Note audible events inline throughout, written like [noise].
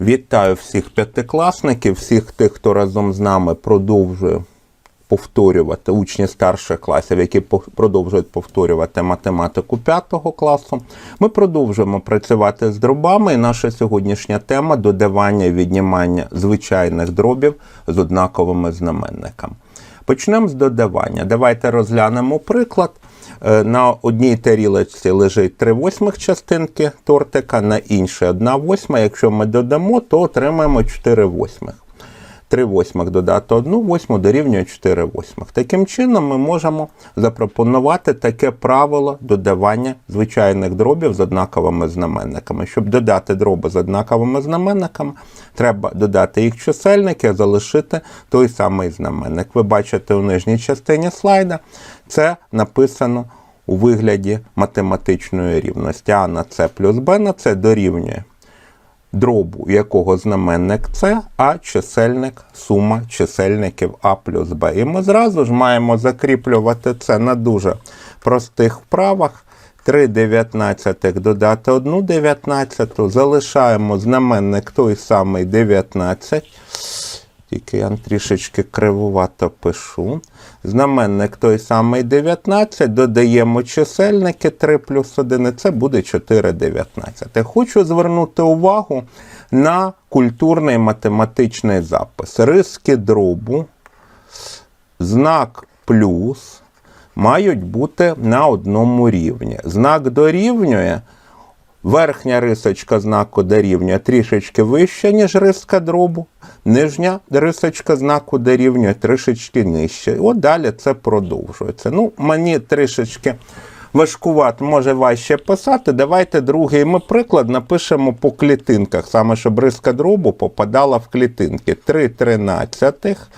Вітаю всіх п'ятикласників, всіх тих, хто разом з нами продовжує повторювати учні старших класів, які продовжують повторювати математику п'ятого класу. Ми продовжуємо працювати з дробами, і наша сьогоднішня тема додавання і віднімання звичайних дробів з однаковими знаменниками. Почнемо з додавання. Давайте розглянемо приклад. Е, На одній тарілочці лежить 3 восьмих частинки тортика, на іншій 1 восьма. Якщо ми додамо, то отримаємо 4 восьмих. 3 восьмих додати 1 восьму дорівнює 4 восьмих. Таким чином, ми можемо запропонувати таке правило додавання звичайних дробів з однаковими знаменниками. Щоб додати дроби з однаковими знаменниками, треба додати їх чисельники, а залишити той самий знаменник. Ви бачите у нижній частині слайда, це написано у вигляді математичної рівності. А на С плюс Б на С дорівнює дробу, якого знаменник це, а чисельник сума чисельників А плюс Б. І ми зразу ж маємо закріплювати це на дуже простих вправах. 3 дев'ятнадцятих додати 1 дев'ятнадцяту. Залишаємо знаменник той самий 19. Тільки я трішечки кривувато пишу. Знаменник той самий 19, додаємо чисельники 3 плюс 1, і це буде 4 19. Хочу звернути увагу на культурний математичний запис. Риски дробу, знак плюс мають бути на одному рівні. Знак дорівнює. Верхня рисочка знаку дорівнює трішечки вища, ніж риска дробу. Нижня рисочка знаку дорівнює трішечки нижче. От далі це продовжується. Ну, мені трішечки важкувато, може важче писати. Давайте другий ми приклад напишемо по клітинках, саме щоб риска дробу попадала в клітинки. 3 тринадцятих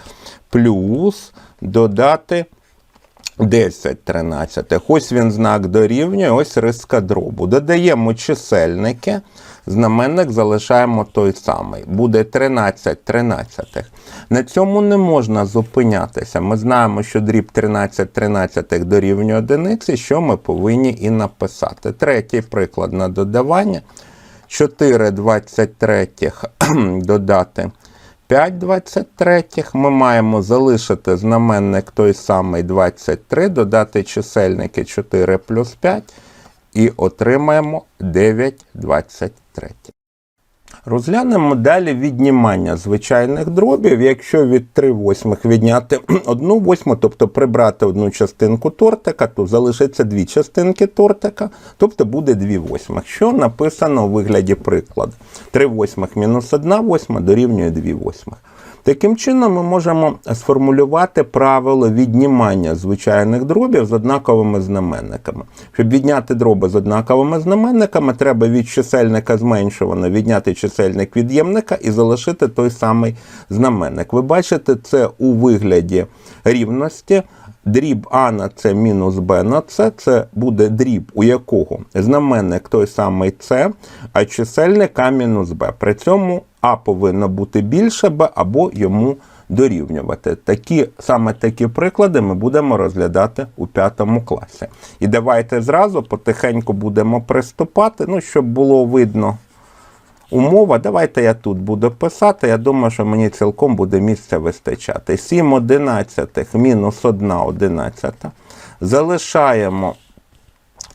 плюс додати 10 тринадцятих. Ось він знак дорівнює, ось риска дробу. Додаємо чисельники, знаменник залишаємо той самий. Буде 13 тринадцятих. На цьому не можна зупинятися. Ми знаємо, що дріб 13 тринадцятих дорівнює одиниці, що ми повинні і написати. Третій приклад на додавання. 4 23 [clears throat] додати 5 23 ми маємо залишити знаменник той самий 23, додати чисельники 4 плюс 5 і отримаємо 9 23. Розглянемо далі віднімання звичайних дробів. Якщо від 3 восьмих відняти [clears throat] 1 восьму, тобто прибрати одну частинку тортика, то залишиться дві частинки тортика, тобто буде 2 восьмих, що написано у вигляді прикладу. 3 восьмих мінус 1 восьма дорівнює 2 восьмих. Таким чином, ми можемо сформулювати правило віднімання звичайних дробів з однаковими знаменниками. Щоб відняти дроби з однаковими знаменниками, треба від чисельника зменшувано відняти чисельник від'ємника і залишити той самий знаменник. Ви бачите це у вигляді рівності. Дріб А на С мінус Б на С, це буде дріб, у якого знаменник той самий С, а чисельник А мінус Б. При цьому А повинно бути більше Б або йому дорівнювати. Такі, саме такі приклади ми будемо розглядати у п'ятому класі. І давайте зразу потихеньку будемо приступати, ну, щоб було видно умова. Давайте я тут буду писати. Я думаю, що мені цілком буде місця вистачати. 7 одинадцятих мінус 1 одинадцята. Залишаємо,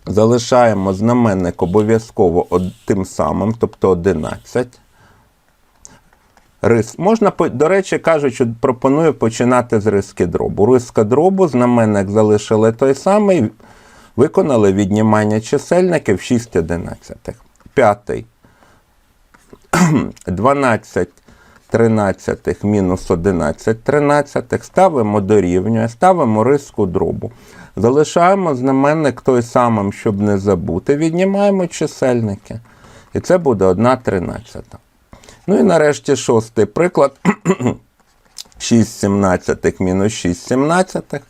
залишаємо знаменник обов'язково тим самим, тобто 11. Рис. Можна, до речі, кажуть, що пропоную починати з риски дробу. Риска дробу, знаменник залишили той самий, виконали віднімання чисельників 6 одинадцятих. П'ятий. [clears throat] 12 тринадцятих мінус 11 тринадцятих. Ставимо дорівнює, ставимо риску дробу. Залишаємо знаменник той самим, щоб не забути. Віднімаємо чисельники. І це буде 1 тринадцята. Ну і нарешті шостий приклад. [clears throat] 6 сімнадцятих мінус 6 сімнадцятих.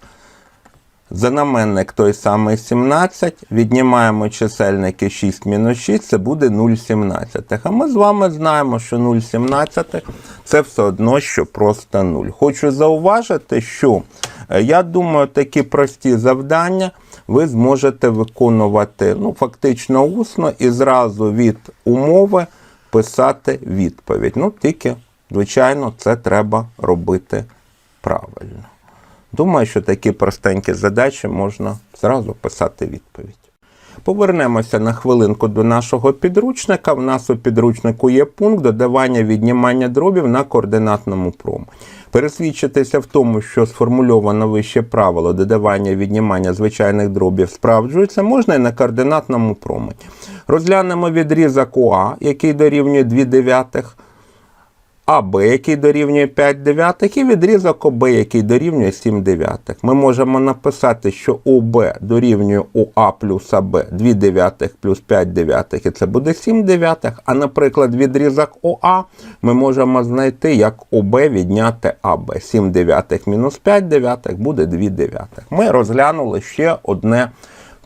Знаменник той самий 17, віднімаємо чисельники 6 мінус 6, це буде 0,17. А ми з вами знаємо, що 0,17 це все одно, що просто 0. Хочу зауважити, що е, я думаю, такі прості завдання ви зможете виконувати ну, фактично усно і зразу від умови писати відповідь. Ну, тільки, звичайно, це треба робити правильно. Думаю, що такі простенькі задачі можна зразу писати відповідь. Повернемося на хвилинку до нашого підручника. В нас у підручнику є пункт додавання віднімання дробів на координатному промені. Пересвідчитися в тому, що сформульовано вище правило додавання віднімання звичайних дробів справджується, можна і на координатному промені. Розглянемо відрізок ОА, який дорівнює 2 дев'ятих, АБ, який дорівнює 5 дев'ятих, і відрізок ОБ, який дорівнює 7 дев'ятих. Ми можемо написати, що ОБ дорівнює ОА плюс АБ 2 дев'ятих плюс 5 дев'ятих, і це буде 7 дев'ятих. А, наприклад, відрізок ОА ми можемо знайти, як ОБ відняти АБ. 7 дев'ятих мінус 5 дев'ятих буде 2 дев'ятих. Ми розглянули ще одне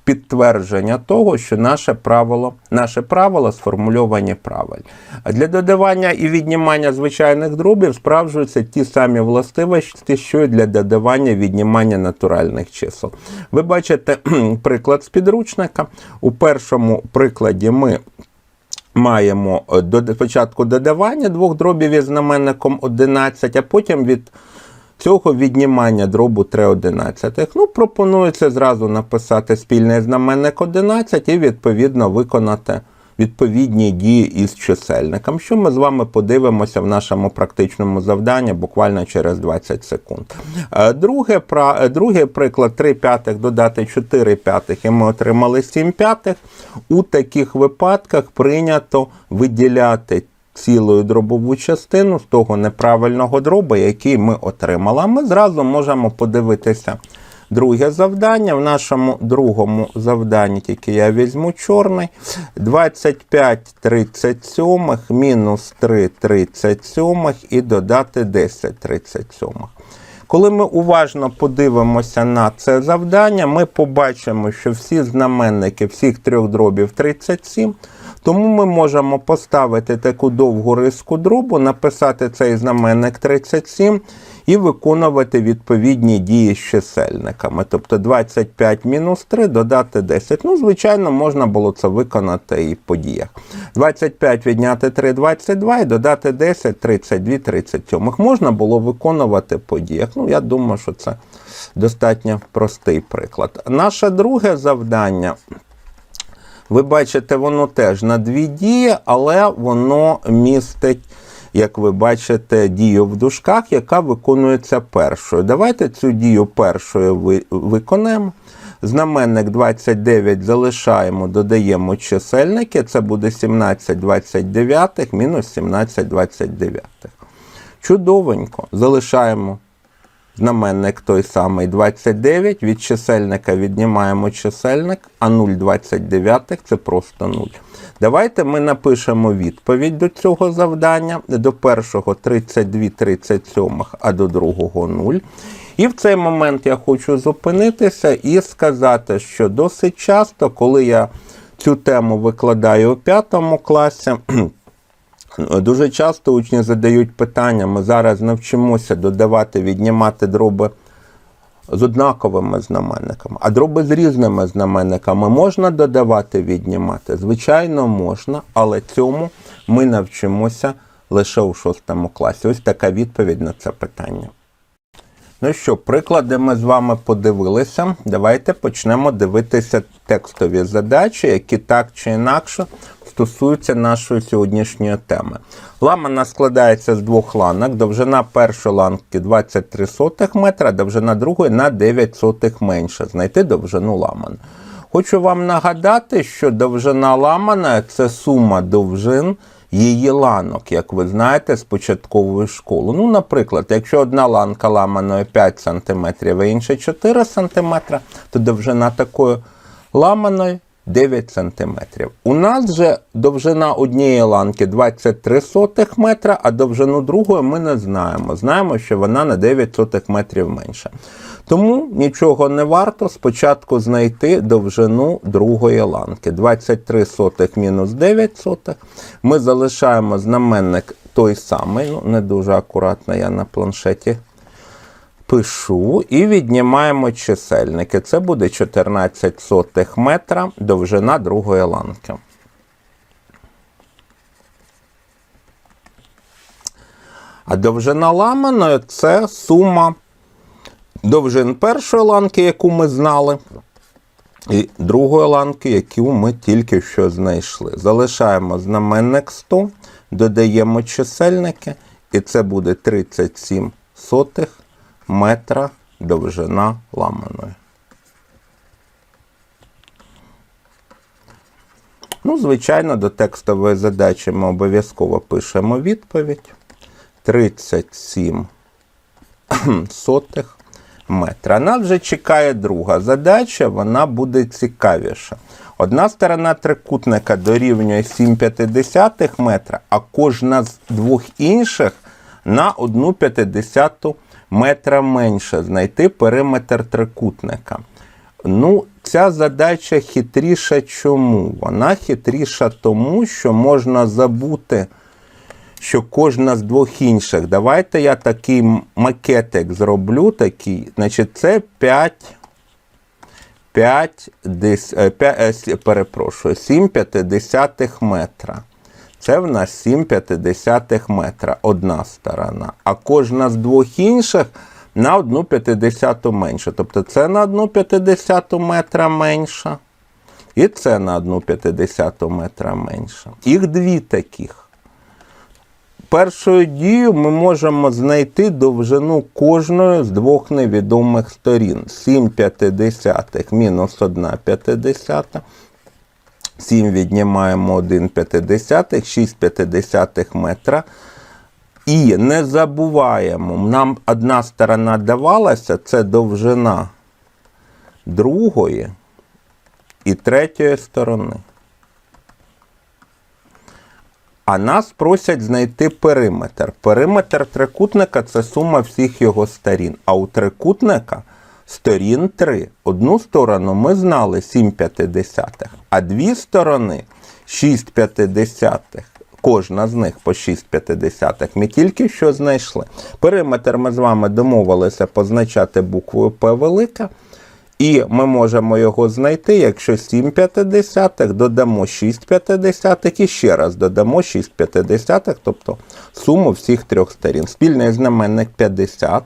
підтвердження того, що наше правило, наше правило сформульовані правильно. Для додавання і віднімання звичайних дробів справджуються ті самі властивості, що й для додавання і віднімання натуральних чисел. Ви бачите [clears throat] приклад з підручника. У першому прикладі ми маємо е, до- спочатку додавання двох дробів із знаменником 11, а потім від цього віднімання дробу 3 одинадцятих. Ну, пропонується зразу написати спільний знаменник 11 і відповідно виконати відповідні дії із чисельником, що ми з вами подивимося в нашому практичному завданні буквально через 20 секунд. Е, Друге, е, другий приклад 3 п'ятих додати 4 п'ятих, і ми отримали 7 п'ятих. У таких випадках прийнято виділяти цілою дробову частину з того неправильного дроба, який ми отримали. А ми зразу можемо подивитися друге завдання. В нашому другому завданні, тільки я візьму чорний, 25 37 мінус 3 37 і додати 10 37. Коли ми уважно подивимося на це завдання, ми побачимо, що всі знаменники всіх трьох дробів 37. Тому ми можемо поставити таку довгу риску дробу, написати цей знаменник 37 і виконувати відповідні дії з чисельниками. Тобто 25 мінус 3 додати 10. Ну, звичайно, можна було це виконати і по діях. 25 відняти 3 22 і додати 10 32 37. Можна було виконувати по діях. Ну, я думаю, що це достатньо простий приклад. Наше друге завдання. Ви бачите, воно теж на дві дії, але воно містить, як ви бачите, дію в дужках, яка виконується першою. Давайте цю дію першою виконаємо. Знаменник 29 залишаємо, додаємо чисельники. Це буде 17 29 мінус 17 29. Чудовенько. Залишаємо знаменник той самий 29, від чисельника віднімаємо чисельник, а 0,29 це просто 0. Давайте ми напишемо відповідь до цього завдання. До першого 32 37, а до другого 0. І в цей момент я хочу зупинитися і сказати, що досить часто, коли я цю тему викладаю у п'ятому класі, [clears throat] Дуже часто учні задають питання, ми зараз навчимося додавати, віднімати дроби з однаковими знаменниками, а дроби з різними знаменниками можна додавати, віднімати? Звичайно, можна, але цьому ми навчимося лише у шостому класі. Ось така відповідь на це питання. Ну що, приклади ми з вами подивилися. Давайте почнемо дивитися текстові задачі, які так чи інакше стосуються нашої сьогоднішньої теми. Ламана складається з двох ланок. Довжина першої ланки 23 сотих метра, довжина другої на 9 сотих менше. Знайти довжину ламана. Хочу вам нагадати, що довжина ламана це сума довжин її ланок, як ви знаєте, з початкової школи. Ну, наприклад, якщо одна ланка ламаної 5 см, а інша 4 см, то довжина такої ламаної 9 см. У нас же довжина однієї ланки 23 сотих метра, а довжину другої ми не знаємо. Знаємо, що вона на 9 сотих метрів менша. Тому нічого не варто спочатку знайти довжину другої ланки. 23 сотих мінус 9 сотих. Ми залишаємо знаменник той самий, ну не дуже акуратно я на планшеті пишу і віднімаємо чисельники. Це буде 14 сотих метра довжина другої ланки. А довжина ламаної це сума довжин першої ланки, яку ми знали, і другої ланки, яку ми тільки що знайшли. Залишаємо знаменник 100, додаємо чисельники, і це буде 37 сотих метра довжина ламаної. Ну, звичайно, до текстової задачі ми обов'язково пишемо відповідь. 37 [clears throat] сотих метра. Нас вже чекає друга задача, вона буде цікавіша. Одна сторона трикутника дорівнює 7,5 метра, а кожна з двох інших на 1,5 метра менше знайти периметр трикутника. Ну, ця задача хитріша чому? Вона хитріша тому, що можна забути, що кожна з двох інших. Давайте я такий макетик зроблю. такий. Значить, це 5, 5, дес, е, п'я- е, сі- перепрошую, 7,5 метра. Це в нас 7,5 метра, одна сторона. А кожна з двох інших на 1,5 менше. Тобто це на 1,5 метра менша. І це на 1,5 метра менше. Їх дві таких. Першою дією ми можемо знайти довжину кожної з двох невідомих сторін. 7,5 мінус 1,5. 7 віднімаємо 1,5, 6,5 метра. І не забуваємо, нам одна сторона давалася, це довжина другої і третьої сторони. А нас просять знайти периметр. Периметр трикутника це сума всіх його сторін. А у трикутника сторін 3. Одну сторону ми знали 7,5, а дві сторони 6,5. Кожна з них по 6,5 ми тільки що знайшли. Периметр ми з вами домовилися позначати буквою П велика. І ми можемо його знайти, якщо 7,5 додамо 6,5 і ще раз додамо 6,5, тобто суму всіх трьох сторін. Спільний знаменник 50.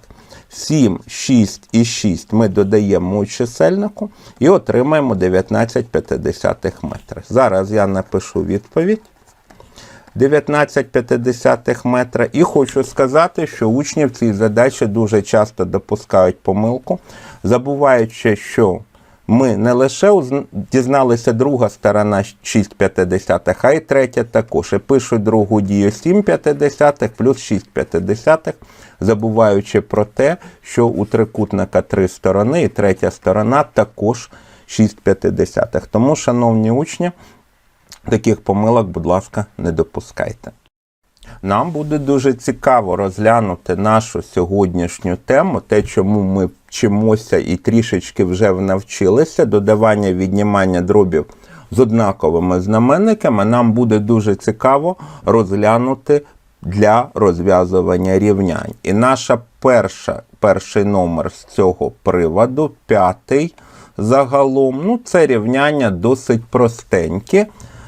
7, 6 і 6 ми додаємо у чисельнику і отримаємо 19,5 метрів. Зараз я напишу відповідь. 19,5 метра. І хочу сказати, що учні в цій задачі дуже часто допускають помилку, забуваючи, що ми не лише дізналися друга сторона 6,5, а й третя також. І пишуть другу дію 7,5 плюс 6,5, забуваючи про те, що у трикутника три сторони, і третя сторона також 6,5. Тому, шановні учні, Таких помилок, будь ласка, не допускайте. Нам буде дуже цікаво розглянути нашу сьогоднішню тему, те, чому ми вчимося і трішечки вже навчилися, додавання віднімання дробів з однаковими знаменниками. Нам буде дуже цікаво розглянути для розв'язування рівнянь. І наша перша, перший номер з цього приводу, п'ятий загалом, ну це рівняння досить простенькі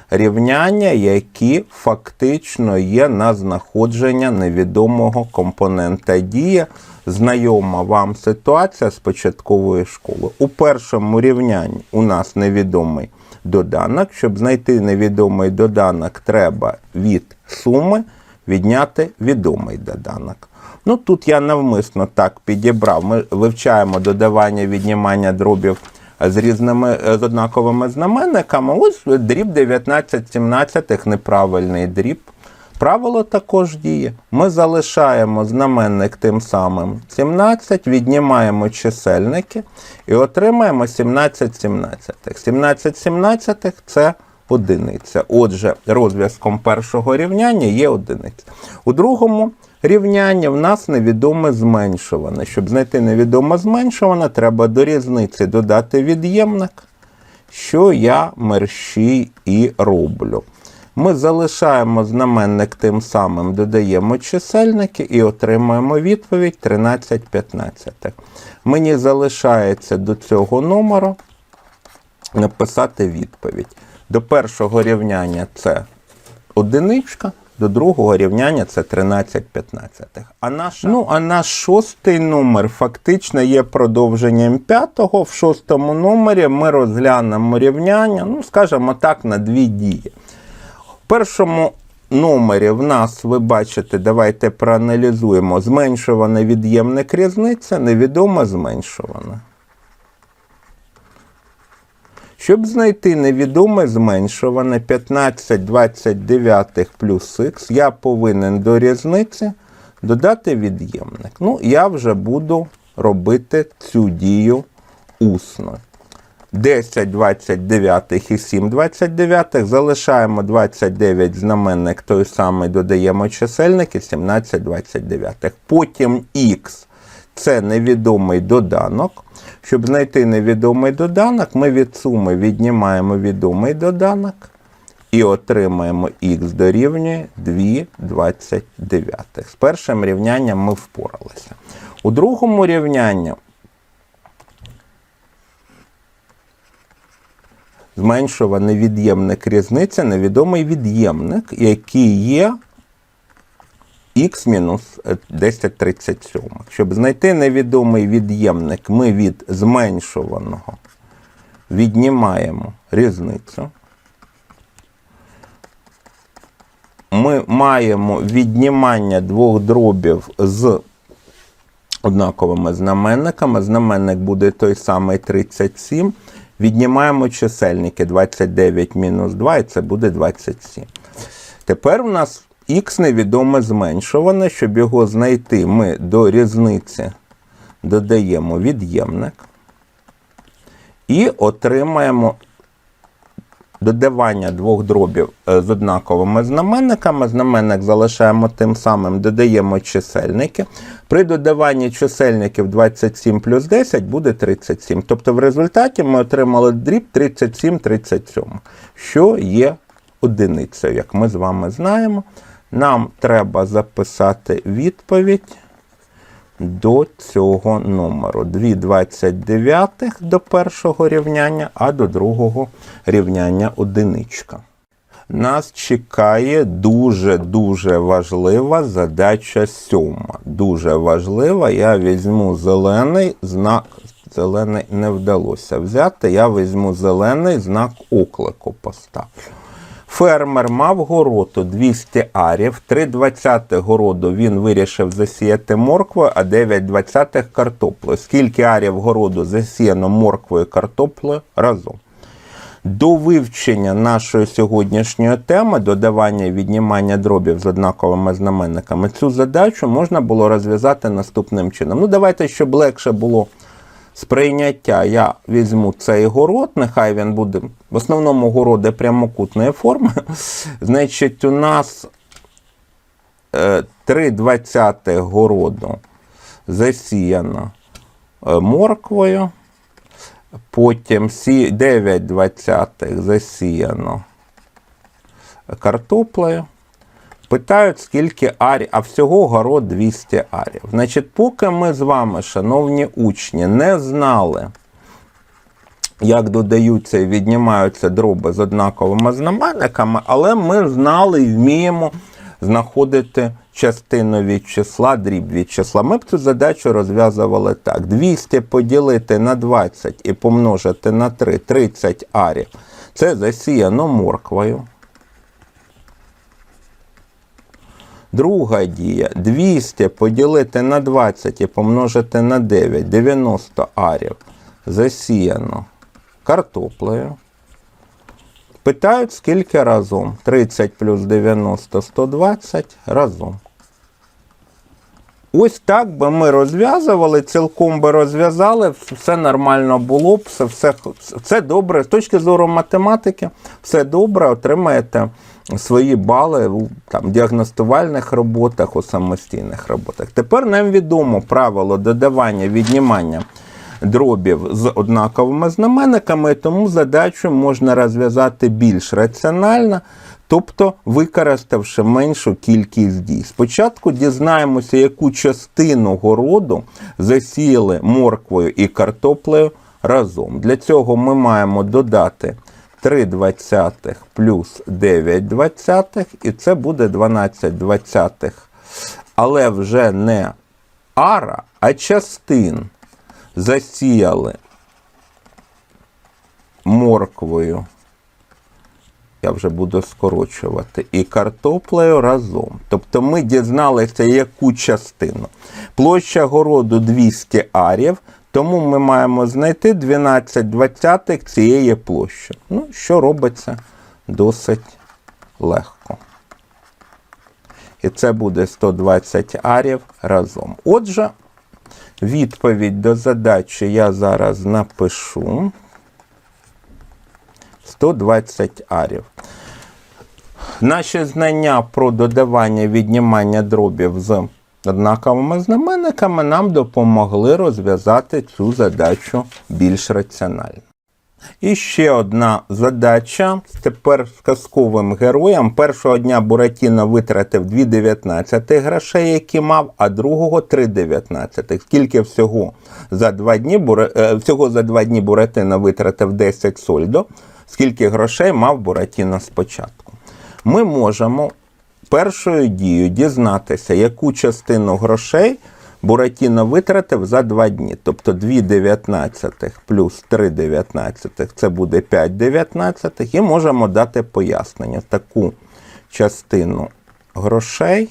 рівняння, які фактично є на знаходження невідомого компонента дії. Знайома вам ситуація з початкової школи. У першому рівнянні у нас невідомий доданок. Щоб знайти невідомий доданок, треба від суми відняти відомий доданок. Ну тут я навмисно так підібрав. Ми вивчаємо додавання віднімання дробів з різними е, з однаковими знаменниками. Ось дріб 19 17 неправильний дріб. Правило також діє. Ми залишаємо знаменник тим самим 17, віднімаємо чисельники і отримаємо 17 17. 17 17 це одиниця. Отже, розв'язком першого рівняння є одиниця. У другому рівнянні в нас невідоме зменшуване. Щоб знайти невідоме зменшуване, треба до різниці додати від'ємник, що я мерщій і роблю. Ми залишаємо знаменник тим самим, додаємо чисельники і отримаємо відповідь 13 15. Мені залишається до цього номеру написати відповідь. До першого рівняння це одиничка, до другого рівняння це 13 15. А наш, ну, а наш шостий номер фактично є продовженням п'ятого. В шостому номері ми розглянемо рівняння, ну, скажімо так, на дві дії. В першому номері в нас, ви бачите, давайте проаналізуємо зменшуване від'ємник різниця, невідоме зменшуване. Щоб знайти невідоме зменшуване 15 29 плюс х, я повинен до різниці додати від'ємник. Ну, я вже буду робити цю дію усно. 10 29 і 7 29 залишаємо 29 знаменник той самий, додаємо чисельник і 17 29. Потім х це невідомий доданок. Щоб знайти невідомий доданок, ми від суми віднімаємо відомий доданок і отримаємо х дорівнює 2,29. З першим рівнянням ми впоралися. У другому рівнянні зменшуваний від'ємник різниця, невідомий від'ємник, який є х мінус 1037. Щоб знайти невідомий від'ємник, ми від зменшуваного віднімаємо різницю. Ми маємо віднімання двох дробів з однаковими знаменниками. Знаменник буде той самий 37. Віднімаємо чисельники 29 мінус 2, і це буде 27. Тепер у нас х невідоме зменшуване. Щоб його знайти, ми до різниці додаємо від'ємник і отримаємо додавання двох дробів е, з однаковими знаменниками. Знаменник залишаємо тим самим, додаємо чисельники. При додаванні чисельників 27 плюс 10 буде 37. Тобто в результаті ми отримали дріб 37-37, що є одиницею, як ми з вами знаємо. Нам треба записати відповідь до цього номеру. 2,29 до першого рівняння, а до другого рівняння одиничка. Нас чекає дуже-дуже важлива задача сьома. Дуже важлива. Я візьму зелений знак. Зелений не вдалося взяти. Я візьму зелений знак оклику поставлю. Фермер мав городу 200 арів, 3 двадцятих городу він вирішив засіяти морквою, а 9 двадцятих картоплею. Скільки арів городу засіяно морквою картоплею разом? До вивчення нашої сьогоднішньої теми, додавання і віднімання дробів з однаковими знаменниками, цю задачу можна було розв'язати наступним чином. Ну, давайте, щоб легше було сприйняття, я візьму цей город, нехай він буде в основному городи прямокутної форми. [laughs] Значить, у нас 3 двадцятих городу засіяно е, морквою. Потім 9 двадцятих засіяно картоплею. Питають, скільки арів, а всього город 200 арів. Значить, поки ми з вами, шановні учні, не знали, як додаються і віднімаються дроби з однаковими знаменниками, але ми знали і вміємо знаходити частину від числа, дріб від числа. Ми б цю задачу розв'язували так: 200 поділити на 20 і помножити на 3 30 арів. Це засіяно морквою. Друга дія 200 поділити на 20 і помножити на 9 90 арів засіяно картоплею. Питають, скільки разом? 30 плюс 90 120 разом. Ось так би ми розв'язували, цілком би розв'язали, все нормально було б, все, все, все добре. З точки зору математики, все добре, отримаєте свої бали у там, діагностувальних роботах, у самостійних роботах. Тепер нам відомо правило додавання, віднімання дробів з однаковими знаменниками, тому задачу можна розв'язати більш раціонально. Тобто використавши меншу кількість дій. Спочатку дізнаємося, яку частину городу засіяли морквою і картоплею разом. Для цього ми маємо додати 3 двадцятих плюс 9 двадцятих, і це буде 12 двадцятих. Але вже не ара, а частин засіяли морквою. Я вже буду скорочувати, і картоплею разом. Тобто ми дізналися, яку частину. Площа городу 200 арів, тому ми маємо знайти 12 двадцятих цієї площі. Ну, що робиться досить легко. І це буде 120 арів разом. Отже, відповідь до задачі я зараз напишу. 120 арів. Наші знання про додавання віднімання дробів з однаковими знаменниками нам допомогли розв'язати цю задачу більш раціонально. І ще одна задача. Тепер з казковим героєм. Першого дня Буратіно витратив 2,19 грошей, які мав, а другого 3,19. Скільки всього за два дні е, всього за два дні Буратіно витратив 10 сольдо, скільки грошей мав Буратіно спочатку. Ми можемо першою дією дізнатися, яку частину грошей Буратіно витратив за два дні. Тобто 2,19 плюс 3,19 це буде 5,19. І можемо дати пояснення. Таку частину грошей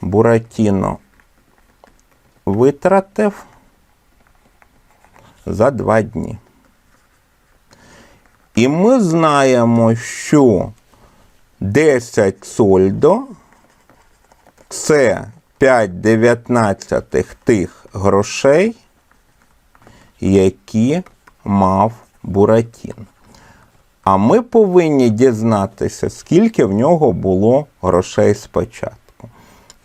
Буратіно витратив за два дні. І ми знаємо, що 10 сольдо це 5 дев'ятнадцятих тих грошей, які мав Буратін. А ми повинні дізнатися, скільки в нього було грошей спочатку.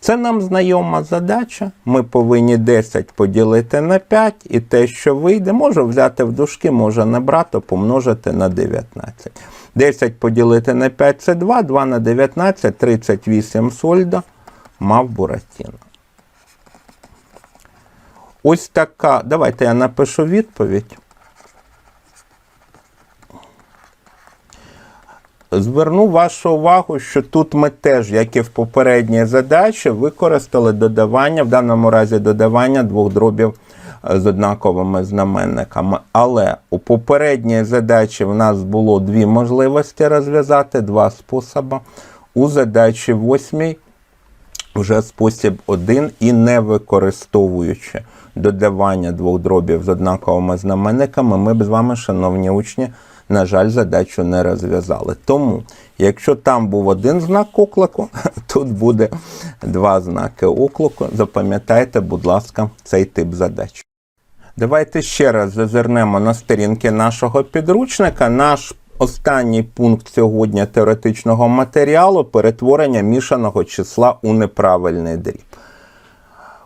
Це нам знайома задача. Ми повинні 10 поділити на 5, і те, що вийде, може взяти в дужки, може не брати, помножити на 19. 10 поділити на 5 це 2, 2 на 19, 38 сольда мав Буратіно. Ось така. Давайте я напишу відповідь. Зверну вашу увагу, що тут ми теж, як і в попередній задачі, використали додавання, в даному разі додавання двох дробів з однаковими знаменниками. Але у попередній задачі в нас було дві можливості розв'язати, два способи. У задачі восьмій вже спосіб один і не використовуючи додавання двох дробів з однаковими знаменниками, ми б з вами, шановні учні, на жаль, задачу не розв'язали. Тому, якщо там був один знак оклику, [laughs] тут буде два знаки оклику. Запам'ятайте, будь ласка, цей тип задач. Давайте ще раз зазирнемо на сторінки нашого підручника. Наш останній пункт сьогодні теоретичного матеріалу перетворення мішаного числа у неправильний дріб.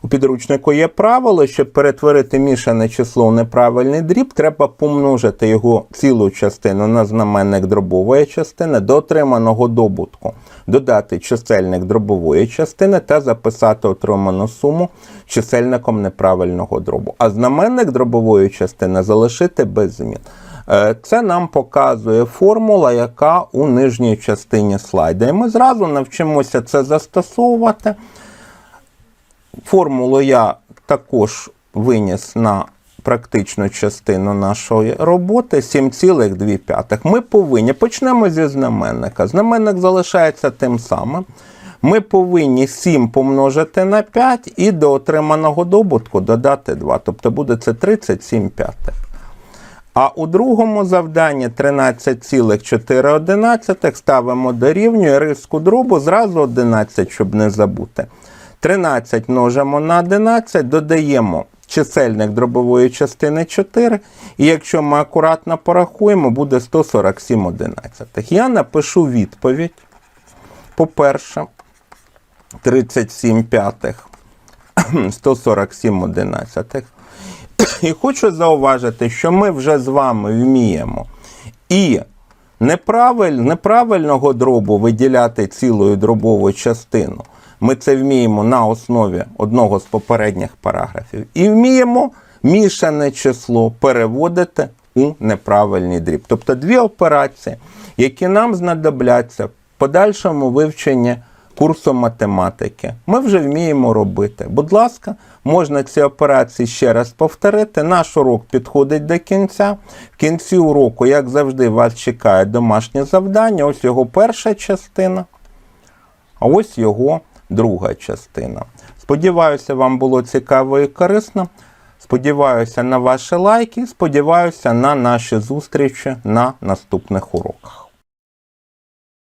У підручнику є правило, щоб перетворити мішане число у неправильний дріб, треба помножити його цілу частину на знаменник дробової частини до отриманого добутку, додати чисельник дробової частини та записати отриману суму чисельником неправильного дробу. А знаменник дробової частини залишити без змін. Е, Це нам показує формула, яка у нижній частині слайда. І ми зразу навчимося це застосовувати. Формулу я також виніс на практичну частину нашої роботи 7,2. Ми повинні, почнемо зі знаменника. Знаменник залишається тим самим. Ми повинні 7 помножити на 5 і до отриманого добутку додати 2. Тобто буде це 37 п'ятих. А у другому завданні 13,4 ставимо дорівнює риску дробу зразу 11, щоб не забути. 13 множимо на 11, додаємо чисельник дробової частини 4. І якщо ми акуратно порахуємо, буде 147 одинадцятих. Я напишу відповідь. По-перше, 37 п'ятих, [clears throat] 147 одинадцятих. І хочу зауважити, що ми вже з вами вміємо і неправиль, неправильного дробу виділяти цілою дробову частину. Ми це вміємо на основі одного з попередніх параграфів. І вміємо мішане число переводити у неправильний дріб. Тобто дві операції, які нам знадобляться в подальшому вивченні курсу математики. Ми вже вміємо робити. Будь ласка, можна ці операції ще раз повторити. Наш урок підходить до кінця. В кінці уроку, як завжди, вас чекає домашнє завдання. Ось його перша частина, а ось його друга частина. Сподіваюся, вам було цікаво і корисно. Сподіваюся на ваші лайки. Сподіваюся на наші зустрічі на наступних уроках.